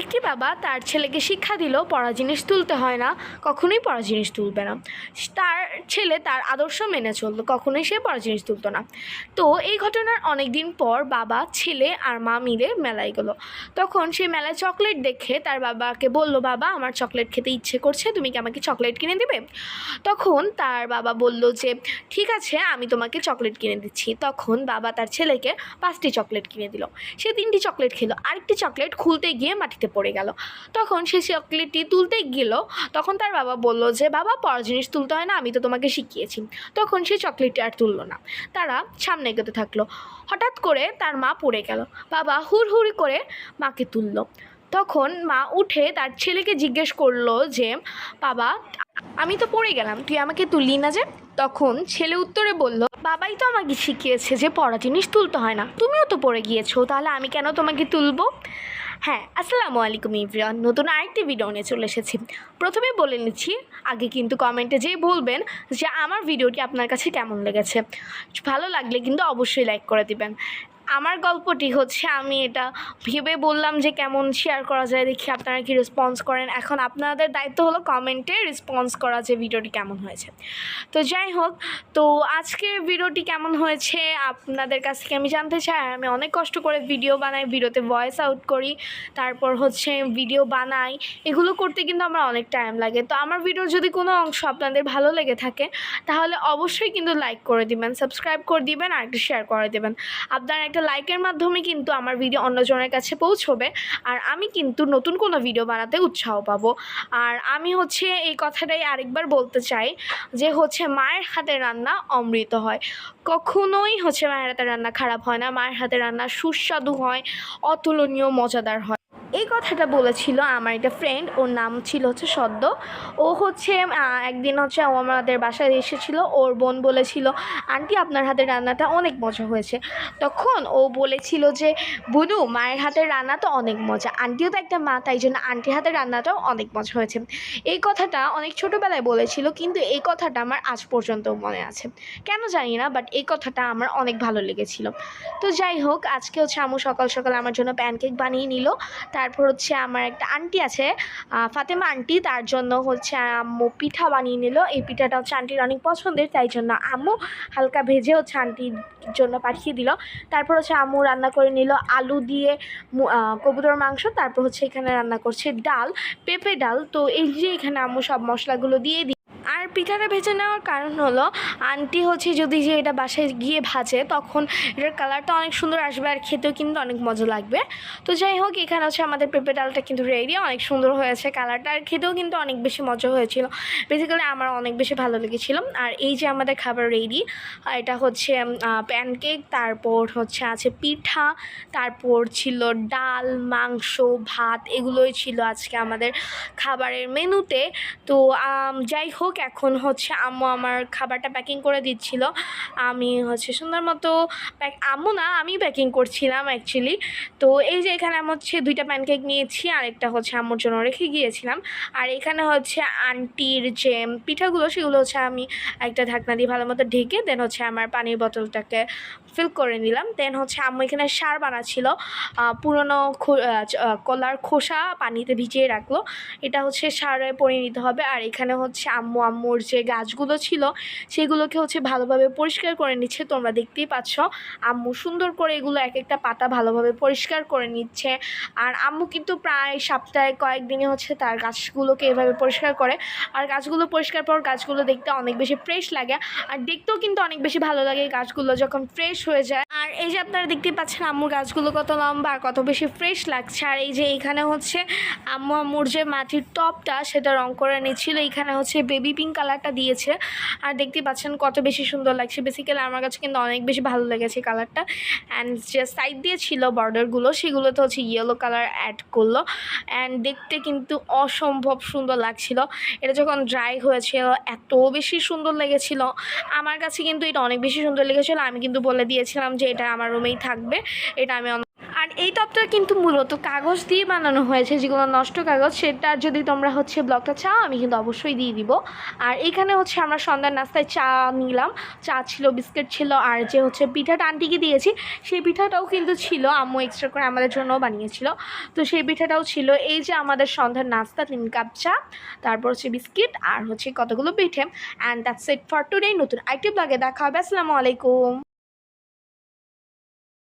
একটি বাবা তার ছেলেকে শিক্ষা দিল, পড়া জিনিস তুলতে হয় না, কখনোই পড়া জিনিস তুলবে না। তার ছেলে তার আদর্শ মেনে চলতো, কখনোই সে পড়া জিনিস তুলতো না। তো এই ঘটনার অনেক দিন পর বাবা, ছেলে আর মা মিলে মেলায় গেলো। তখন সে মেলায় চকলেট দেখে তার বাবাকে বলল, বাবা, আমার চকলেট খেতে ইচ্ছে করছে, তুমি কি আমাকে চকলেট কিনে দেবে? তখন তার বাবা বলল যে, ঠিক আছে, আমি তোমাকে চকলেট কিনে দিচ্ছি। তখন বাবা তার ছেলেকে পাঁচটি চকলেট কিনে দিল। সে তিনটি চকলেট খেলো। আরেকটি চকলেট খুলতে গিয়ে মাটিতে পড়ে গেল। তখন সে চকলেটটি তুলতে গেল। তখন তার বাবা বলল যে, বাবা পর জিনিস তুলতে হয় না, আমি তো তোমাকে শিখিয়েছি। তখন সে চকলেটটি আর তুললো না। তারা সামনে এগোতে থাকল। হঠাৎ করে তার মা পড়ে গেল। বাবা হুড় হুড় করে মাকে তুললো। তখন মা উঠে তার ছেলেকে জিজ্ঞেস করল যে, বাবা, আমি তো পড়ে গেলাম, তুই আমাকে তুললি না যে? তখন ছেলে উত্তরে বলল, বাবাই তো আমাকে শিখিয়েছে যে পড়া জিনিস তুলতে হয় না। তুমিও তো পড়ে গিয়েছো, তাহলে আমি কেন তোমাকে তুলবো? হ্যাঁ আসসালামু আলাইকুম ইভরিয়ান নতুন আরেকটি ভিডিও নিয়ে চলে এসেছি। প্রথমে বলে নিচ্ছি, আগে কিন্তু কমেন্টে যেই বলবেন যে আমার ভিডিওটি আপনার কাছে কেমন লেগেছে। ভালো লাগলে কিন্তু অবশ্যই লাইক করে দিবেন। আমার গল্পটি হচ্ছে আমি এটা ভেবে বললাম যে কেমন শেয়ার করা যায়, দেখি আপনারা কি রেসপন্স করেন। এখন আপনাদের দায়িত্ব হলো কমেন্টে রেসপন্স করা যে ভিডিওটি কেমন হয়েছে। তো যাই হোক, তো আজকে ভিডিওটি কেমন হয়েছে আপনাদের কাছ থেকে আমি জানতে চাই। আমি অনেক কষ্ট করে ভিডিও বানাই ভিডিওতে ভয়েস আউট করি, তারপর হচ্ছে ভিডিও বানাই। এগুলো করতে কিন্তু আমার অনেক টাইম লাগে। তো আমার ভিডিওর যদি কোনো অংশ আপনাদের ভালো লেগে থাকে, তাহলে অবশ্যই কিন্তু লাইক করে দিবেন সাবস্ক্রাইব করে দিবেন, আর একটু শেয়ার করে দেবেন। আপনার লাইকের মাধ্যমে কিন্তু আমার ভিডিও অন্যজনের কাছে পৌঁছবে। আর আমি কিন্তু নতুন কোনো ভিডিও বানাতে উৎসাহ পাবো। আর আমি হচ্ছে এই কথাটাই আরেকবার বলতে চাই যে হচ্ছে মায়ের হাতের রান্না অমৃত হয়। কখনোই হচ্ছে মায়ের হাতে রান্না খারাপ হয় না। মায়ের হাতের রান্না সুস্বাদু হয়, অতুলনীয়, মজাদার হয়। এই কথাটা বলেছিল আমার একটা ফ্রেন্ড ওর নাম ছিল হচ্ছে সদ্য। ও হচ্ছে একদিন হচ্ছে আমাদের বাসায় এসেছিল, ওর বোন বলেছিল, আন্টি, আপনার হাতের রান্নাটা অনেক মজা হয়েছে। তখন ও বলেছিল যে, বুনু, মায়ের হাতের রান্না তো অনেক মজা। আন্টিও তো একটা মা, তাই জন্য আন্টির হাতের রান্নাটাও অনেক মজা হয়েছে। এই কথাটা অনেক ছোটোবেলায় বলেছিল, কিন্তু এই কথাটা আমার আজ পর্যন্ত মনে আছে। কেন জানি না বাট এই কথাটা আমার অনেক ভালো লেগেছিল। তো যাই হোক, আজকে হচ্ছে আমু সকাল সকাল আমার জন্য প্যানকেক বানিয়ে নিল। তারপর হচ্ছে আমার একটা আন্টি আছে ফাতেমা আন্টি, তার জন্য হচ্ছে আম্মু পিঠা বানিয়ে নিল। এই পিঠাটা হচ্ছে আন্টির অনেক পছন্দের, তাই জন্য আম্মু হালকা ভেজে হচ্ছে আন্টির জন্য পাঠিয়ে দিল। তারপর হচ্ছে আম্মু রান্না করে নিল আলু দিয়ে কবুতর মাংস, তারপর হচ্ছে এখানে রান্না করছে ডাল, পেঁপে ডাল। তো এই যে এখানে আম্মু সব মশলাগুলো দিয়ে আর পিঠাটা ভেজে নেওয়ার কারণ হলো, আন্টি হচ্ছে যদি যে এটা বাসায় গিয়ে ভাজে, তখন এটার কালারটা অনেক সুন্দর আসবে আর খেতেও কিন্তু অনেক মজা লাগবে। তো যাই হোক, এখানে হচ্ছে আমাদের পেঁপে ডালটা কিন্তু রেডি অনেক সুন্দর হয়েছে কালারটা আর খেতেও কিন্তু অনেক বেশি মজা হয়েছিল। বেসিক্যালি আমার অনেক বেশি ভালো লেগেছিল। আর এই যে আমাদের খাবার রেডি এটা হচ্ছে প্যানকেক তারপর হচ্ছে আছে পিঠা, তারপর ছিল ডাল, মাংস, ভাত, এগুলোই ছিল আজকে আমাদের খাবারের মেনুতে তো। যাই হোক এখন হচ্ছে আম্মু আমার খাবারটা প্যাকিং করে দিচ্ছিল। আমি হচ্ছে সুন্দর মতো প্যাক আম্মু না, আমি প্যাকিং করছিলাম অ্যাকচুয়ালি তো এই যে এখানে আমি হচ্ছে দুইটা প্যানকেক নিয়েছি, আরেকটা হচ্ছে আম্মুর জন্য রেখে গিয়েছিলাম। আর এখানে হচ্ছে আন্টির যে পিঠাগুলো, সেগুলো হচ্ছে আমি একটা ঢাকনা দিয়ে ভালো মতো ঢেকে দেন হচ্ছে আমার পানির বোতলটাকে ফিল করে নিলাম। দেন হচ্ছে আম্মু এখানে সার বানাচ্ছিল পুরনো কলার খোসা পানিতে ভিজিয়ে রাখল। এটা হচ্ছে সারে পরিণত হবে। আর এখানে হচ্ছে আম্মু আম্মুর যে গাছগুলো ছিল, সেগুলোকে হচ্ছে ভালোভাবে পরিষ্কার করে নিচ্ছে। তোমরা দেখতেই পাচ্ছ, আম্মু সুন্দর করে এগুলো এক একটা পাতা ভালোভাবে পরিষ্কার করে নিচ্ছে। আর আম্মু কিন্তু প্রায় সপ্তাহে কয়েকদিনে হচ্ছে তার গাছগুলোকে এভাবে পরিষ্কার করে। আর গাছগুলো পরিষ্কার পর গাছগুলো দেখতে অনেক বেশি ফ্রেশ লাগে। আর দেখতেও কিন্তু অনেক বেশি ভালো লাগে গাছগুলো যখন ফ্রেশ হয়ে যায়। আর এই যে আপনারা দেখতে পাচ্ছেন আম্মুর গাছগুলো কত লম্বা কত বেশি ফ্রেশ লাগছে। আর এই যে এখানে হচ্ছে আম্মু আম্মুর যে মাটির টপটা সেটা রং করে নিচ্ছিল, এখানে হচ্ছে বেবি পিঙ্ক কালারটা দিয়েছে। আর দেখতে পাচ্ছেন কত বেশি সুন্দর লাগছে। বেসিক্যালি আমার কাছে কিন্তু অনেক বেশি ভালো লেগেছে কালারটা অ্যান্ড যে সাইড দিয়ে ছিল বর্ডারগুলো সেগুলোতে হচ্ছে ইয়েলো কালার অ্যাড করল। অ্যান্ড দেখতে কিন্তু অসম্ভব সুন্দর লাগছিল। এটা যখন ড্রাই হয়েছিল, এত বেশি সুন্দর লেগেছিল। আমার কাছে কিন্তু এটা অনেক বেশি সুন্দর লেগেছিলো। আমি কিন্তু বলে দিয়েছিলাম যে এটা আমার রুমেই থাকবে। এটা আমি আর এই টপটা কিন্তু মূলত কাগজ দিয়ে বানানো হয়েছে, যেগুলো নষ্ট কাগজ। সেটা যদি তোমরা হচ্ছে ব্লগটা চাও, আমি কিন্তু অবশ্যই দিয়ে দিব। আর এখানে হচ্ছে আমরা সন্ধ্যার নাস্তায় চা নিলাম। চা ছিল, বিস্কিট ছিল, আর যে হচ্ছে পিঠাটা আন্টিকে দিয়েছি, সেই পিঠাটাও কিন্তু ছিল। আম্মু এক্সট্রা করে আমাদের জন্য বানিয়েছিল। তো সেই পিঠাটাও ছিল। এই যে আমাদের সন্ধ্যার নাস্তা, তিন কাপ চা, তারপর হচ্ছে বিস্কিট, আর হচ্ছে কতগুলো পিঠে। And that's it for today নতুন আইটি ব্লগে দেখা হবে। আসসালামু আলাইকুম।